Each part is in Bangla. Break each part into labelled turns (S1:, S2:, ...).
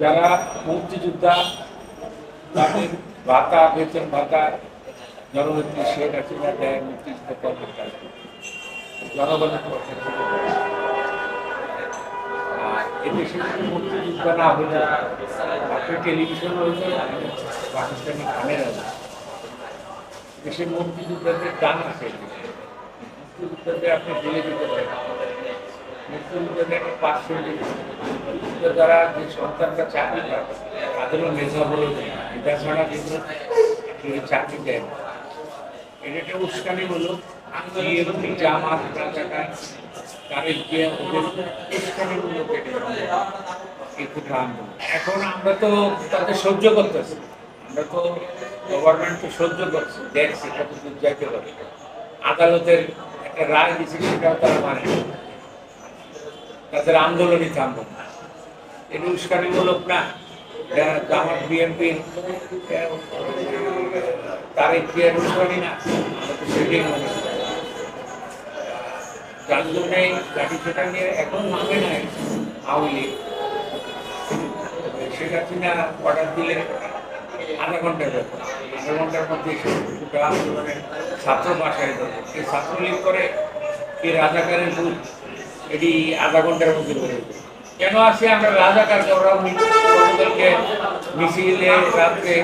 S1: যারা মুক্তিযোদ্ধা, তাদের ভাতা, বেতন ভাতা জননেত্রী শেখ হাসিনা দেয় মুক্তিযুদ্ধ কর্মকার জনগণের পক্ষে এদেশে যদি মুক্তিযোদ্ধা না হলে আপনি টেলিভিশন হয়েছে পাকিস্তানি খানের দেশের মুক্তিযোদ্ধাদের দিতে পারেন। যারা যে সন্তানরা চাকরি পায় তাদেরও মেধা বলে দেয় এটা ছাড়া কিন্তু চাকরি দেয় না। এটা একটা উস্কানি হলো। বিএনপি জামাত রাজাকার ওদের কেটে এখন আমরা তো তাদের সহ্য করতেছি। আমরা তো গভর্নমেন্ট তো সহ্য করছি। দেখছি কত দূর যাইতে পারে। আদালতের একটা রায় দিচ্ছে সেটাও তারা মানে। তাদের আন্দোলনই থামবে না। এটা উস্কানিমূলক না আমার বিএনপির তারেক জিয়ার উস্কানি না সেটাই মনে যার লাঠি সেটা নিয়ে এখন নাই হাসিনা অর্ডার দিলে আধা ঘণ্টার ব্যাপার। আধা ঘণ্টার মধ্যে আন্দোলনের ছাত্র বাসায় যাবে। কে ছাত্রলীগ করে কে রাজাকারের বুথ এটি আধা ঘণ্টার মধ্যে করে। কেন আসে আমরা রাজাকার ওরা গতকালকে মিছিলে রাত্রে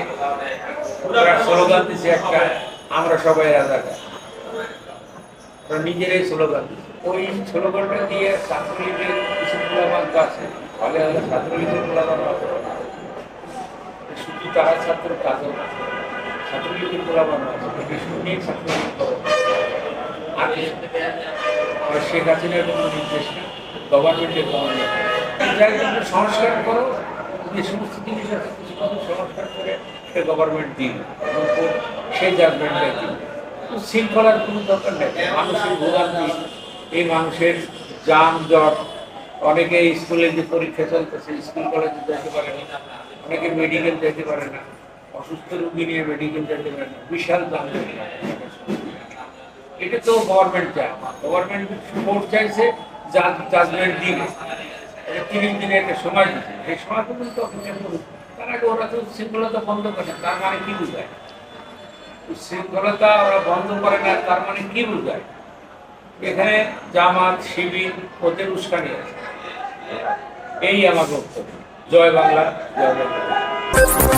S1: স্লোগান দিচ্ছে একটা, আমরা সবাই রাজাকার ওরা নিজেরাই স্লোগান। ওই স্লোগানটা দিয়ে ছাত্রলীগের কিছু গোলাবান আছে ফলে হলে ছাত্রলীগের গোলাবান আছে শুধু তারা ছাত্র কাজও না। ছাত্রলীগের গোলাবান আছে শুনিয়ে ছাত্রলীগ। আর আর শেখ হাসিনার কোনো নির্দেশ না গভর্নমেন্টের কোনো নির্দেশ নেই। সংস্কার করো যে সমস্ত জিনিস আছে কিছু কিছু সংস্কার করে এটা গভর্নমেন্ট দিন এবং সেই জাজমেন্টটা দিন শৃঙ্খলার কোনো দরকার নেই, মানুষের ভোগান্তি, এই মানুষের যান জট অনেকে স্কুলে যে পরীক্ষা চলতেছে, স্কুল কলেজে যেতে পারে না, অনেকে মেডিকেল যেতে পারে না, অসুস্থ রোগী নিয়ে মেডিকেল যেতে পারে না, বিশাল দাম এটা তো গভর্নমেন্ট চায়। গভর্নমেন্ট কোর্ট চাইছে জাজমেন্ট দিবে। তিরিশ দিনের একটা সময় দিচ্ছে। সেই সময় পর্যন্ত তার আগে ওরা তো শৃঙ্খলতা বন্ধ করে। তার মানে কি বোঝায়? শৃঙ্খলতা ওরা বন্ধ করে না, তার মানে কি বোঝায়? এখানে জামাত, শিবির, ওদের উস্কানি আছে। এই আমার বক্তব্য। জয় বাংলা জয় বাংলা।